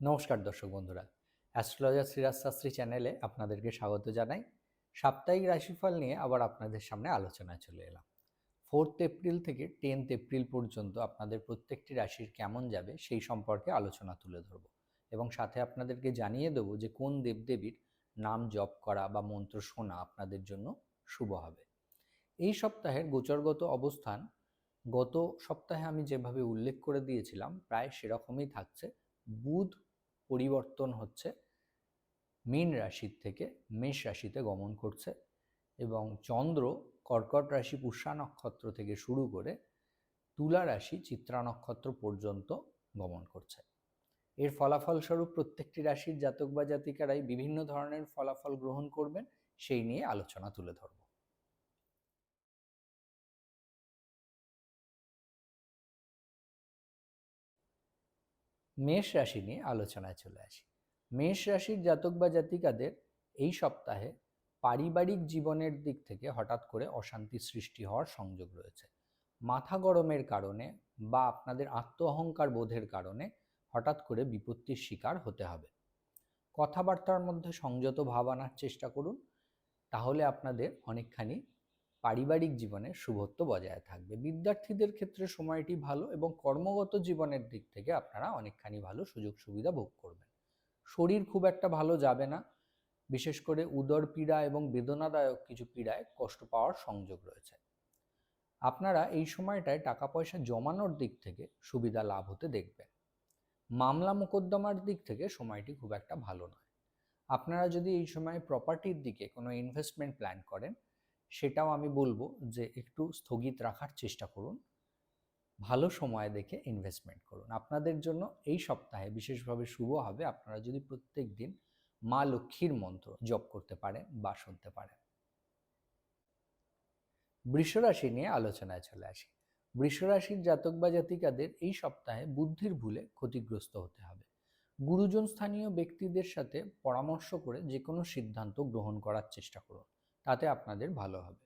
নমস্কার দর্শক বন্ধুরা। অ্যাস্ট্রোলজার সিরাজ শাস্ত্রী চ্যানেলে আপনাদেরকে স্বাগত জানাই। সাপ্তাহিক রাশিফল নিয়ে আবার আপনাদের সামনে আলোচনায় চলে এলাম। ফোর্থ এপ্রিল থেকে টেন্থ এপ্রিল পর্যন্ত আপনাদের প্রত্যেকটি রাশির কেমন যাবে সেই সম্পর্কে আলোচনা তুলে ধরব এবং সাথে আপনাদেরকে জানিয়ে দেবো যে কোন দেবদেবীর নাম জপ করা বা মন্ত্র শোনা আপনাদের জন্য শুভ হবে। এই সপ্তাহের গোচরগত অবস্থান গত সপ্তাহে আমি যেভাবে উল্লেখ করে দিয়েছিলাম, প্রায় সেরকমই থাকছে। বুধ পরিবর্তন হচ্ছে। মীন রাশির থেকে মেষ রাশিতে গমন করছে এবং চন্দ্র কর্কট রাশি পুষ্যা নক্ষত্র থেকে শুরু করে তুলা রাশি, চিত্রা নক্ষত্র পর্যন্ত গমন করছে। এর ফলাফল স্বরূপ প্রত্যেকটি রাশির জাতক বা জাতিকারাই বিভিন্ন ধরনের ফলাফল গ্রহণ করবেন, সেই নিয়ে আলোচনা তুলে ধরব। মেষ রাশি নিয়ে আলোচনায় চলে আসি। মেষ রাশির জাতক বা জাতিকাদের এই সপ্তাহে পারিবারিক জীবনের দিক থেকে হঠাৎ করে অশান্তি সৃষ্টি হওয়ার সংযোগ রয়েছে। মাথা গরমের কারণে বা আপনাদের আত্ম অহংকার বোধের কারণে হঠাৎ করে বিপত্তির শিকার হতে হবে। কথাবার্তার মধ্যে সংযত ভাব আনার চেষ্টা করুন, তাহলে আপনাদের অনেকখানি পারিবারিক জীবনে শুভত্ব বজায় থাকবে। বিদ্যার্থীদের ক্ষেত্রে সময়টি ভালো এবং কর্মগত জীবনের দিক থেকে আপনারা অনেকখানি ভালো সুযোগ সুবিধা ভোগ করবেন। শরীর খুব একটা ভালো যাবে না। বিশেষ করে উদর পীড়া এবং বেদনাদায়ক কিছু পীড়ায় কষ্ট পাওয়ার সংযোগ রয়েছে। আপনারা এই সময়টায় টাকা পয়সা জমানোর দিক থেকে সুবিধা লাভ হতে দেখবেন। মামলা মোকদ্দমার দিক থেকে সময়টি খুব একটা ভালো নয়। আপনারা যদি এই সময় প্রপার্টির দিকে কোনো ইনভেস্টমেন্ট প্ল্যান করেন সেটাও আমি বলব যে একটু স্থগিত রাখার চেষ্টা করুন। ভালো সময় দেখে ইনভেস্টমেন্ট করুন। আপনাদের জন্য এই সপ্তাহে বিশেষভাবে শুভ হবে। আপনারা যদি প্রত্যেক দিন মা লক্ষ্মীর মন্ত্র জপ করতে পারেন বা শুনতে পারেন। বৃষরাশি নিয়ে আলোচনায় চলে আসি। বৃষরাশির জাতক বা জাতিকাদের এই সপ্তাহে বুদ্ধির ভুলে ক্ষতিগ্রস্ত হতে হবে। গুরুজন স্থানীয় ব্যক্তিদের সাথে পরামর্শ করে যে কোনো সিদ্ধান্ত গ্রহণ করার চেষ্টা করুন। তাতে আপনাদের ভালো হবে।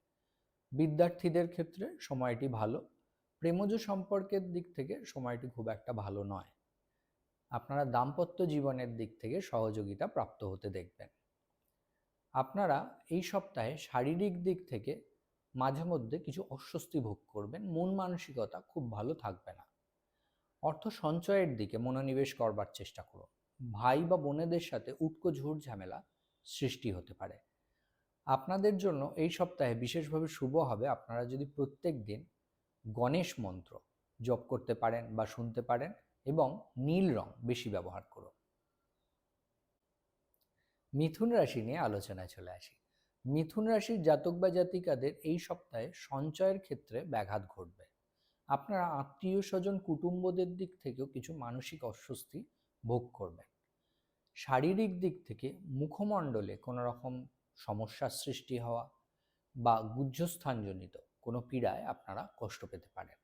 বিদ্যার্থীদের ক্ষেত্রে সময়টি ভালো, প্রেমজ সম্পর্কের দিক থেকে সময়টি খুব একটা ভালো নয়। আপনারা দাম্পত্য জীবনের দিক থেকে সহযোগিতা প্রাপ্ত হতে দেখবেন। আপনারা এই সপ্তাহে শারীরিক দিক থেকে মাঝে মধ্যে কিছু অস্বস্তি ভোগ করবেন, মন মানসিকতা খুব ভালো থাকবে না। অর্থ সঞ্চয়ের দিকে মনোনিবেশ করবার চেষ্টা করুন। ভাই বা বোনেদের সাথে উটকো ঝুট ঝামেলা সৃষ্টি হতে পারে। আপনাদের জন্য এই সপ্তাহে বিশেষভাবে শুভ হবে আপনারা যদি প্রত্যেক দিন গণেশ মন্ত্র জপ করতে পারেন বা শুনতে পারেন এবং নীল রং বেশি ব্যবহার করুন। মিথুন রাশি নিয়ে আলোচনায় চলে আসি। মিথুন রাশির জাতক বা জাতিকাদের এই সপ্তাহে সঞ্চয়ের ক্ষেত্রে ব্যাঘাত ঘটবে। আপনারা আত্মীয় স্বজন কুটুম্বদের দিক থেকেও কিছু মানসিক অস্বস্তি ভোগ করবেন। শারীরিক দিক থেকে মুখমণ্ডলে কোনো রকম সমস্যার সৃষ্টি হওয়া বা গুহ্যস্থানজনিত কোনো পীড়ায় আপনারা কষ্ট পেতে পারেন।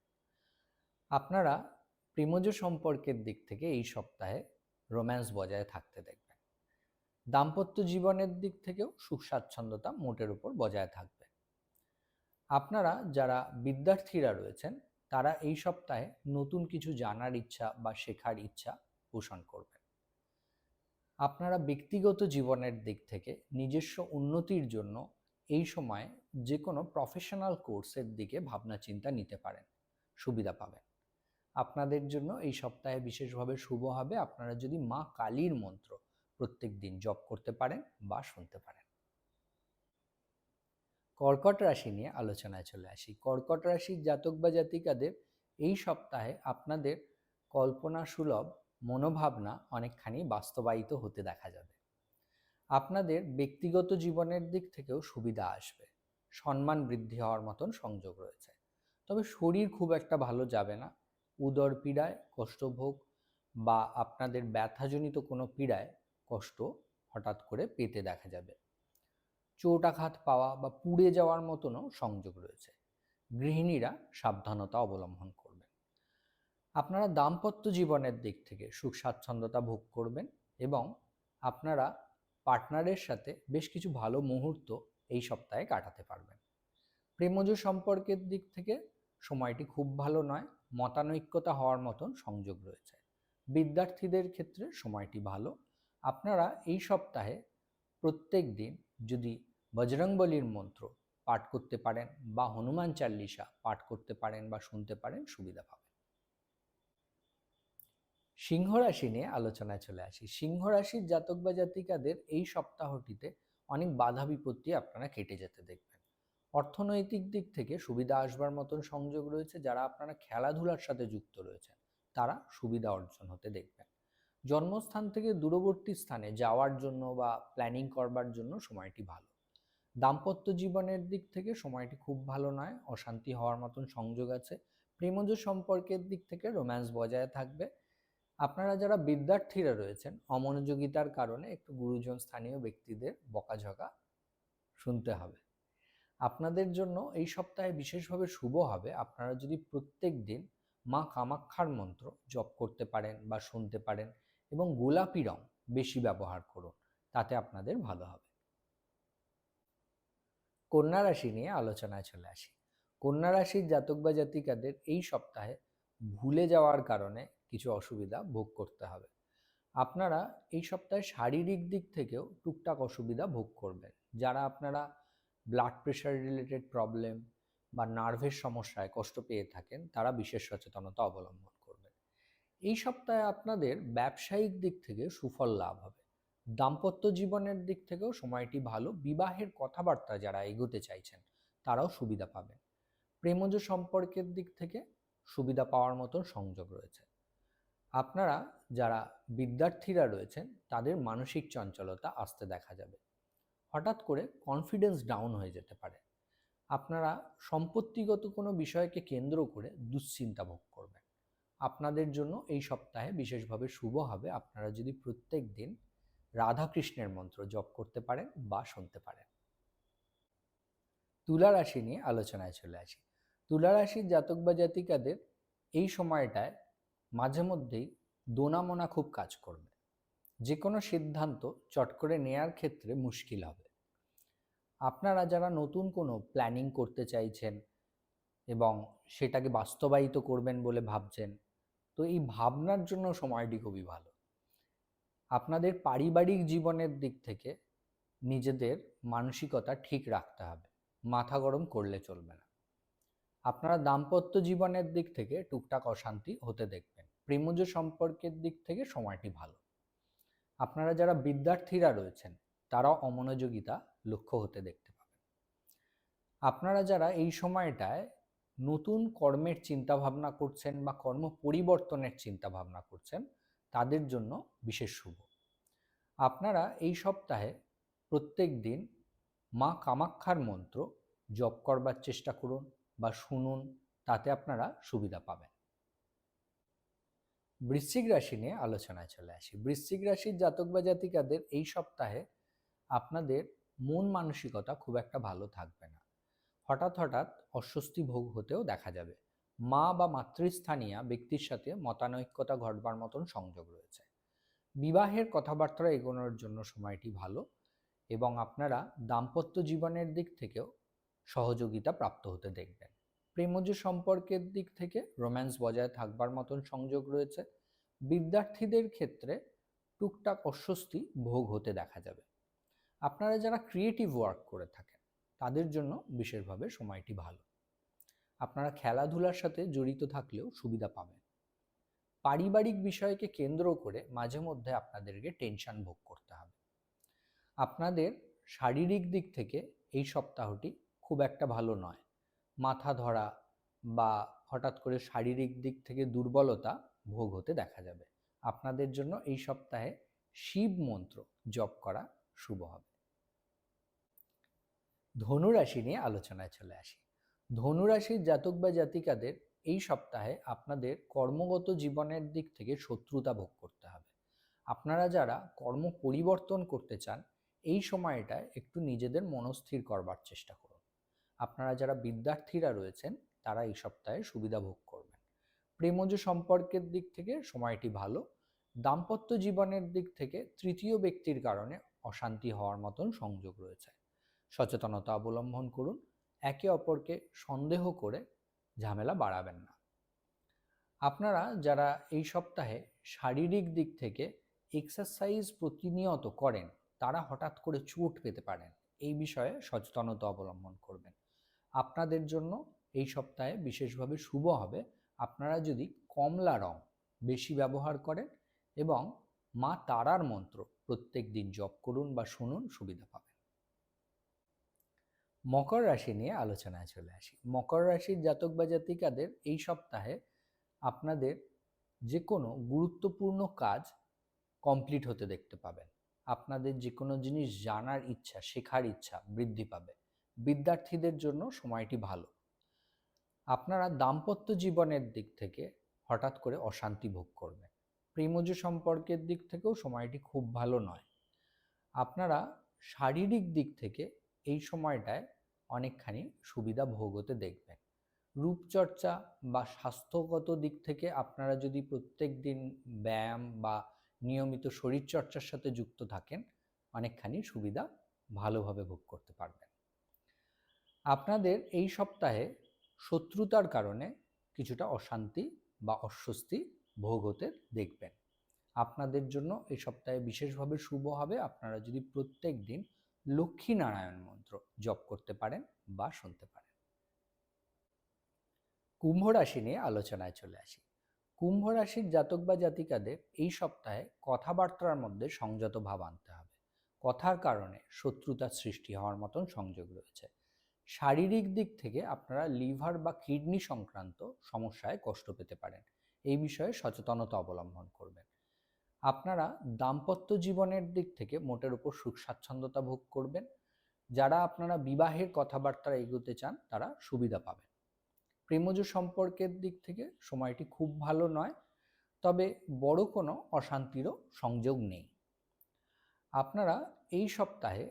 আপনারা প্রেমজ সম্পর্কের দিক থেকে এই সপ্তাহে রোম্যান্স বজায় থাকতে দেখবেন। দাম্পত্য জীবনের দিক থেকেও সুখ স্বাচ্ছন্দ্যতা মোটের উপর বজায় থাকবে। আপনারা যারা বিদ্যার্থীরা রয়েছেন, তারা এই সপ্তাহে নতুন কিছু জানার ইচ্ছা বা শেখার ইচ্ছা পোষণ করবেন। আপনারা ব্যক্তিগত জীবনের দিক থেকে নিজস্ব উন্নতির জন্য এই সময় যে কোনো প্রফেশনাল কোর্সের দিকে ভাবনা চিন্তা নিতে পারেন, সুবিধা পাবেন। আপনাদের জন্য এই সপ্তাহে বিশেষভাবে শুভ হবে, আপনারা যদি মা কালীর মন্ত্র প্রত্যেক দিন জপ করতে পারেন বা শুনতে পারেন। কর্কট রাশি নিয়ে আলোচনায় চলে আসি। কর্কট রাশির জাতক বা জাতিকাদের এই সপ্তাহে আপনাদের কল্পনা সুলভ মনোভাবনা অনেকখানি বাস্তবায়িত হতে দেখা যাবে। আপনাদের ব্যক্তিগত জীবনের দিক থেকেও সুবিধা আসবে। সম্মান বৃদ্ধি হওয়ার মতন সংযোগ রয়েছে। তবে শরীর খুব একটা ভালো যাবে না। উদর পীড়ায় কষ্টভোগ বা আপনাদের ব্যথাজনিত কোনো পীড়ায় কষ্ট হঠাৎ করে পেতে দেখা যাবে। চোট আঘাত পাওয়া বা পুড়ে যাওয়ার মতনও সংযোগ রয়েছে। গৃহিণীরা সাবধানতা অবলম্বন আপনারা দাম্পত্য জীবনের দিক থেকে সুখ স্বাচ্ছন্দ্যতা ভোগ করবেন এবং আপনারা পার্টনারের সাথে বেশ কিছু ভালো মুহূর্ত এই সপ্তাহে কাটাতে পারবেন। প্রেমজ সম্পর্কের দিক থেকে সময়টি খুব ভালো নয়, মতানৈক্যতা হওয়ার মতন সংযোগ রয়েছে। বিদ্যার্থীদের ক্ষেত্রে সময়টি ভালো। আপনারা এই সপ্তাহে প্রত্যেক দিন যদি বজরংবলীর মন্ত্র পাঠ করতে পারেন বা হনুমান চাল্লিশা পাঠ করতে পারেন বা শুনতে পারেন, সুবিধা পাবেন। সিংহ রাশি নিয়ে আলোচনায় চলে আসি। সিংহ রাশির জাতক বা জাতিকাদের এই সপ্তাহটিতে অনেক বাধা বিপত্তি আপনারা কেটে যেতে দেখবেন। অর্থনৈতিক দিক থেকে সুবিধা আসবার মতন সংযোগ রয়েছে, যারা আপনারা খেলাধুলার সাথে যুক্ত রয়েছেন, তারা সুবিধা অর্জন হতে দেখবেন। জন্মস্থান থেকে দূরবর্তী স্থানে যাওয়ার জন্য বা প্ল্যানিং করবার জন্য সময়টি ভালো। দাম্পত্য জীবনের দিক থেকে সময়টি খুব ভালো নয়, অশান্তি হওয়ার মতন সংযোগ আছে, প্রেমজ সম্পর্কের দিক থেকে রোম্যান্স বজায় থাকবে আপনারা যারা বিদ্যার্থীরা রয়েছেন, অমনোযোগিতার কারণে একটু গুরুজন স্থানীয় ব্যক্তিদের বকাঝকা শুনতে হবে। আপনাদের জন্য এই সপ্তাহে বিশেষভাবে শুভ হবে, আপনারা যদি প্রত্যেক দিন মা কামাক্ষার মন্ত্র জপ করতে পারেন বা শুনতে পারেন এবং গোলাপি রং বেশি ব্যবহার করুন, তাতে আপনাদের ভালো হবে। কন্যা রাশি নিয়ে আলোচনায় চলে আসি। কন্যা রাশির জাতক বা জাতিকাদের এই সপ্তাহে ভুলে যাওয়ার কারণে কিছু অসুবিধা ভোগ করতে হবে। আপনারা এই সপ্তাহে শারীরিক দিক থেকেও টুকটাক অসুবিধা ভোগ করবেন। যারা আপনারা ব্লাড প্রেশার রিলেটেড প্রবলেম বা নার্ভের সমস্যায় কষ্ট পেয়ে থাকেন, তারা বিশেষ সচেতনতা অবলম্বন করবেন। এই সপ্তাহে আপনাদের ব্যবসায়িক দিক থেকে সুফল লাভ হবে। দাম্পত্য জীবনের দিক থেকেও সময়টি ভালো। বিবাহের কথাবার্তা যারা এগোতে চাইছেন, তারাও সুবিধা পাবেন। প্রেমজ সম্পর্কের দিক থেকে সুবিধা পাওয়ার মতন সংযোগ রয়েছে। আপনারা যারা বিদ্যার্থীরা রয়েছেন, তাদের মানসিক চঞ্চলতা আসতে দেখা যাবে। হঠাৎ করে কনফিডেন্স ডাউন হয়ে যেতে পারে। আপনারা সম্পত্তিগত কোনো বিষয়কে কেন্দ্র করে দুশ্চিন্তা ভোগ করবেন। আপনাদের জন্য এই সপ্তাহে বিশেষভাবে শুভ হবে। আপনারা যদি প্রত্যেক দিন রাধাকৃষ্ণের মন্ত্র জপ করতে পারেন বা শুনতে পারেন। তুলা রাশি নিয়ে আলোচনায় চলে আসি। তুলা রাশির জাতক বা জাতিকাদের এই সময়টায় মাঝে মধ্যেই দোনামোনা খুব কাজ করবে। যে কোনো সিদ্ধান্ত চট করে নেয়ার ক্ষেত্রে মুশকিল হবে। আপনারা যারা নতুন কোনো প্ল্যানিং করতে চাইছেন এবং সেটাকে বাস্তবায়িত করবেন বলে ভাবছেন, তো এই ভাবনার জন্য সময়টি খুবই ভালো। আপনাদের পারিবারিক জীবনের দিক থেকে নিজেদের মানসিকতা ঠিক রাখতে হবে, মাথা গরম করলে চলবে না। আপনারা দাম্পত্য জীবনের দিক থেকে টুকটাক অশান্তি হতে দেখবেন। প্রেমজ সম্পর্কের দিক থেকে সময়টি ভালো। আপনারা যারা বিদ্যার্থীরা রয়েছেন, তারাও অমনোযোগিতা লক্ষ্য হতে দেখতে পাবেন। আপনারা যারা এই সময়টায় নতুন কর্মের চিন্তা ভাবনা করছেন বা কর্ম পরিবর্তনের চিন্তা ভাবনা করছেন, তাদের জন্য বিশেষ শুভ। আপনারা এই সপ্তাহে প্রত্যেক দিন মা কামাক্ষার মন্ত্র জপ করবার চেষ্টা করুন বা শুনুন, তাতে আপনারা সুবিধা পাবেন। বৃশ্চিক রাশি নিয়ে আলোচনায় চলে আসি। বৃশ্চিক রাশির জাতক বা জাতিকাদের এই সপ্তাহে আপনাদের মন মানসিকতা খুব একটা ভালো থাকবে না। হঠাৎ হঠাৎ অস্বস্তি ভোগ হতেও দেখা যাবে। মা বা মাতৃস্থানীয় ব্যক্তির সাথে মতানৈক্যতা ঘটবার মতন সংযোগ রয়েছে। বিবাহের কথাবার্তা এগোনোর জন্য সময়টি ভালো এবং আপনারা দাম্পত্য জীবনের দিক থেকেও সহযোগিতা প্রাপ্ত হতে দেখবেন। প্রেমজ সম্পর্কের দিক থেকে রোম্যান্স বজায় থাকবার মতন সংযোগ রয়েছে। বিদ্যার্থীদের ক্ষেত্রে টুকটাক অস্বস্তি ভোগ হতে দেখা যাবে। আপনারা যারা ক্রিয়েটিভ ওয়ার্ক করে থাকেন, তাদের জন্য বিশেষভাবে সময়টি ভালো। আপনারা খেলাধুলার সাথে জড়িত থাকলেও সুবিধা পাবেন। পারিবারিক বিষয়কে কেন্দ্র করে মাঝে মধ্যে আপনাদেরকে টেনশন ভোগ করতে হবে। আপনাদের শারীরিক দিক থেকে এই সপ্তাহটি খুব একটা ভালো নয়। মাথা ধরা বা হঠাৎ করে শারীরিক দিক থেকে দুর্বলতা ভোগ হতে দেখা যাবে। আপনাদের জন্য এই সপ্তাহে শিব মন্ত্র জপ করা শুভ হবে। ধনুরাশি নিয়ে আলোচনায় চলে আসি। ধনুরাশির জাতক বা জাতিকাদের এই সপ্তাহে আপনাদের কর্মগত জীবনের দিক থেকে শত্রুতা ভোগ করতে হবে। আপনারা যারা কর্ম পরিবর্তন করতে চান, এই সময়টায় একটু নিজেদের মনস্থির করবার চেষ্টা করুন। আপনারা যারা বিদ্যার্থীরা রয়েছেন, তারা এই সপ্তাহে সুবিধা ভোগ প্রেমজ সম্পর্কের দিক থেকে সময়টি ভালো, দাম্পত্য জীবনের দিক থেকে তৃতীয় ব্যক্তির কারণে অশান্তি হওয়ার মতন সংযোগ রয়েছে। সচেতনতা অবলম্বন করুন, একে অপরকে সন্দেহ করে ঝামেলা বাড়াবেন না। আপনারা যারা এই সপ্তাহে শারীরিক দিক থেকে এক্সারসাইজ প্রতিনিয়ত করেন, তারা হঠাৎ করে চোট পেতে পারেন, এই বিষয়ে সচেতনতা অবলম্বন করবেন। আপনাদের জন্য এই সপ্তাহে বিশেষভাবে শুভ হবে। আপনারা যদি কমলা রং বেশি ব্যবহার করেন এবং মা তারার মন্ত্র প্রত্যেক দিন জপ করুন বা শুনুন, সুবিধা পাবেন। মকর রাশি নিয়ে আলোচনায় চলে আসি। মকর রাশির জাতক বা জাতিকাদের এই সপ্তাহে আপনাদের যে কোনো গুরুত্বপূর্ণ কাজ কমপ্লিট হতে দেখতে পাবেন। আপনাদের যে কোনো জিনিস জানার ইচ্ছা, শেখার ইচ্ছা বৃদ্ধি পাবে। বিদ্যার্থীদের জন্য সময়টি ভালো। আপনারা দাম্পত্য জীবনের দিক থেকে হঠাৎ করে অশান্তি ভোগ করবেন। প্রেমজ সম্পর্কের দিক থেকেও সময়টি খুব ভালো নয়। আপনারা শারীরিক দিক থেকে এই সময়টায় অনেকখানি সুবিধা ভোগ হতে দেখবেন। রূপচর্চা বা স্বাস্থ্যগত দিক থেকে আপনারা যদি প্রত্যেক দিন ব্যায়াম বা নিয়মিত শরীরচর্চার সাথে যুক্ত থাকেন, অনেকখানি সুবিধা ভালোভাবে ভোগ করতে পারবেন। আপনাদের এই সপ্তাহে শত্রুতার কারণে কিছুটা অশান্তি বা অস্বস্তি ভোগ হতে দেখবেন। আপনাদের জন্য এই সপ্তাহে বিশেষভাবে শুভ হবে। আপনারা যদি প্রত্যেক দিন লক্ষ্মী নারায়ণ মন্ত্র জপ করতে পারেন বা শুনতে পারেন। কুম্ভ রাশি নিয়ে আলোচনায় চলে আসি। কুম্ভ রাশির জাতক বা জাতিকাদের এই সপ্তাহে কথাবার্তার মধ্যে সংযত ভাব আনতে হবে। কথার কারণে শত্রুতার সৃষ্টি হওয়ার মতন সংযোগ রয়েছে। শারীরিক দিক থেকে আপনারা লিভার বা কিডনি সংক্রান্ত সমস্যায় কষ্ট পেতে পারেন। এই বিষয়ে সচেতনতা অবলম্বন করবেন। আপনারা দাম্পত্য জীবনের দিক থেকে মোটের উপর সুখ স্বাচ্ছন্দ্যতা ভোগ করবেন। যারা আপনারা বিবাহের কথাবার্তা এগোতে চান, তারা সুবিধা পাবেন। প্রেমজ সম্পর্কের দিক থেকে সময়টি খুব ভালো নয়, তবে বড় কোনো অশান্তিরও সংযোগ নেই। আপনারা এই সপ্তাহে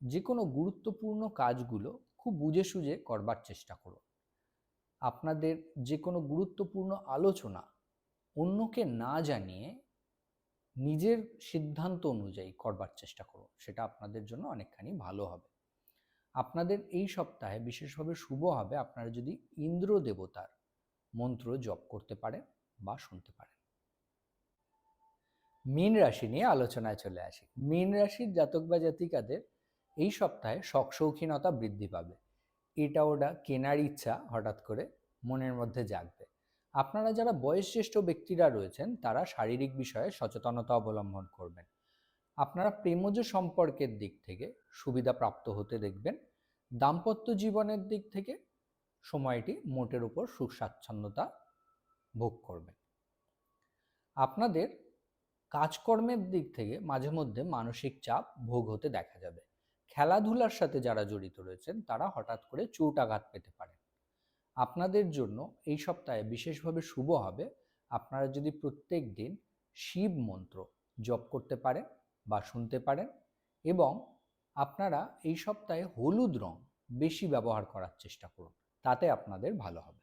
যে কোনো গুরুত্বপূর্ণ কাজগুলো খুব বুঝে সুঝে করবার চেষ্টা করুন। আপনাদের যে কোনো গুরুত্বপূর্ণ আলোচনা অন্যকে না জানিয়ে নিজের সিদ্ধান্ত অনুযায়ী করবার চেষ্টা করুন, সেটা আপনাদের জন্য অনেকখানি ভালো হবে। আপনাদের এই সপ্তাহে বিশেষভাবে শুভ হবে আপনারা যদি ইন্দ্র দেবতার মন্ত্র জপ করতে পারেন বা শুনতে পারেন। মীন রাশি নিয়ে আলোচনায় চলে আসি। মীন রাশির জাতক বা জাতিকাদের এই সপ্তাহে শখ শৌখিনতা বৃদ্ধি পাবে। এটা ওটা কেনার ইচ্ছা হঠাৎ করে মনের মধ্যে জাগবে। আপনারা যারা বয়োজ্যেষ্ঠ ব্যক্তিরা রয়েছেন, তারা শারীরিক বিষয়ে সচেতনতা অবলম্বন করবেন। আপনারা প্রেমজ সম্পর্কের দিক থেকে সুবিধা প্রাপ্ত হতে দেখবেন। দাম্পত্য জীবনের দিক থেকে সময়টি মোটের উপর সুখ স্বাচ্ছন্দ্যতা ভোগ করবেন আপনাদের কাজকর্মের দিক থেকে মাঝে মধ্যে মানসিক চাপ ভোগ হতে দেখা যাবে। খেলাধুলার সাথে যারা জড়িত রয়েছেন, তারা হঠাৎ করে চোট আঘাত পেতে পারেন। আপনাদের জন্য এই সপ্তাহে বিশেষভাবে শুভ হবে। আপনারা যদি প্রত্যেক দিন শিব মন্ত্র জপ করতে পারেন বা শুনতে পারেন এবং আপনারা এই সপ্তাহে হলুদ রং বেশি ব্যবহার করার চেষ্টা করুন, তাতে আপনাদের ভালো হবে।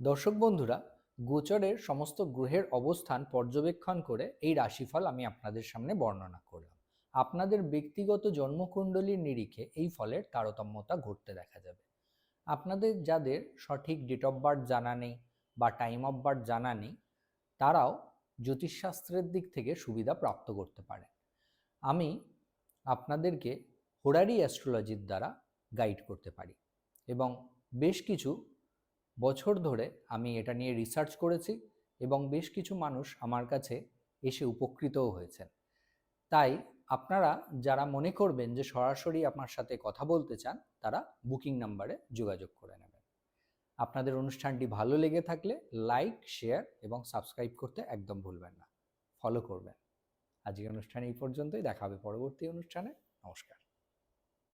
দর্শক বন্ধুরা, গোচরের সমস্ত গ্রহের অবস্থান পর্যবেক্ষণ করে এই রাশিফল আমি আপনাদের সামনে বর্ণনা করলাম। আপনাদের ব্যক্তিগত জন্মকুণ্ডলীর নিরিখে এই ফলের তারতম্যতা ঘটতে দেখা যাবে। আপনাদের যাদের সঠিক ডেট অফ বার্থ জানা নেই বা টাইম অফ বার্থ জানা নেই, তারাও জ্যোতিষশাস্ত্রের দিক থেকে সুবিধা প্রাপ্ত করতে পারে আমি আপনাদেরকে হোরারি অ্যাস্ট্রোলজির দ্বারা গাইড করতে পারি এবং বেশ কিছু বছর ধরে আমি এটা নিয়ে রিসার্চ করেছি এবং বেশ কিছু মানুষ আমার কাছে এসে উপকৃতও হয়েছেন। তাই আপনারা যারা মনে করবেন যে সরাসরি আপনার সাথে কথা বলতে চান, তারা বুকিং নাম্বারে যোগাযোগ করে নেবেন। আপনাদের অনুষ্ঠানটি ভালো লেগে থাকলে লাইক, শেয়ার এবং সাবস্ক্রাইব করতে একদম ভুলবেন না। ফলো করবেন। আজকের অনুষ্ঠানে এই পর্যন্তই। দেখা হবে পরবর্তী অনুষ্ঠানে। নমস্কার।